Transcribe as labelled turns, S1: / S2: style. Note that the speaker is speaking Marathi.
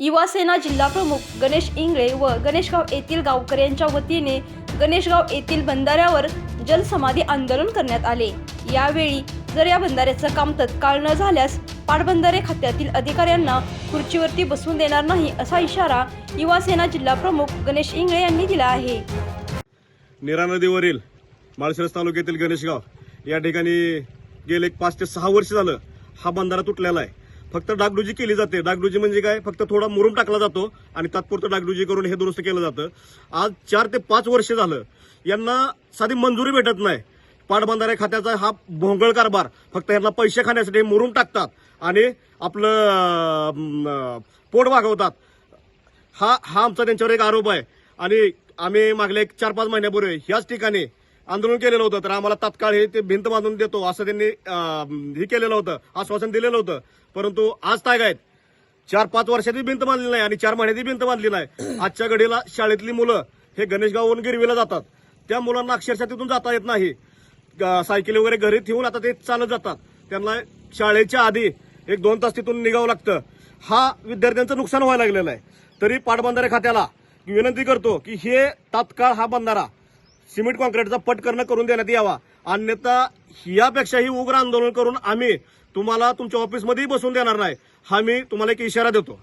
S1: युवासेना जिल्हाप्रमुख गणेश इंगळे व गणेशगाव येथील गावकऱ्यांच्या वतीने गणेशगाव येथील बंधाऱ्यावर जलसमाधी आंदोलन करण्यात आले. यावेळी जर या बंधाऱ्याचं काम तत्काळ न झाल्यास पाटबंधारे खात्यातील अधिकाऱ्यांना खुर्चीवरती बसवून देणार नाही असा इशारा युवासेना जिल्हाप्रमुख गणेश इंगळे यांनी दिला आहे.
S2: निरा नदीवरील माळशिरस तालुक्यातील गणेशगाव या ठिकाणी गेले एक पाच ते सहा वर्ष झालं हा बंधारा तुटलेला आहे. फक्त डागडुजी केली जाते. डागडुजी म्हणजे काय? फक्त थोडा मुरुम टाकला जातो आणि तात्पुरतं डागडुजी करून हे दुरुस्त केलं जातं. आज चार ते पाच वर्ष झालं. यांना साधी मंजुरी भेटत नाही. पाटबंधारे खात्याचा हा भोंगळ कारभार. फक्त यांना पैसे खाण्यासाठी मुरुम टाकतात आणि आपलं पोट वागवतात. हा हा आमचा त्यांच्यावर एक आरोप आहे. आणि आम्ही मागल्या एक चार पाच महिन्यापूर्वी ह्याच ठिकाणी आंदोलन केलेलं होतं तर आम्हाला तात्काळ हे ते भिंत बांधून देतो असं त्यांनी हे केलेलं होतं आश्वासन दिलेलं होतं. परंतु आज काय काय चार पाच वर्षाची भिंत बांधली नाही आणि चार महिन्याची भिंत बांधली नाही. आजच्या घडीला शाळेतली मुलं हे गणेशगावहून गिरवीला जातात. त्या मुलांना अक्षरशः तिथून जाता येत नाही. सायकली सायकल वगैरे घरी ठेवून आता ते चालत जातात. त्यांना शाळेच्या आधी एक दोन तास तिथून निघावं लागतं. हा विद्यार्थ्यांचं नुकसान व्हायला लागलेलं आहे. तरी पाटबंधारे खात्याला विनंती करतो की हे तात्काळ हा बंधारा सिमेंट कॉन्क्रीटचा पट करून देण्यात यावा. अन्यथा यापेक्षाही उग्र आंदोलन करून आम्ही तुम्हाला तुमच्या ऑफिसमध्येही बसून देणार नाही. हा मी तुम्हाला एक इशारा देतो.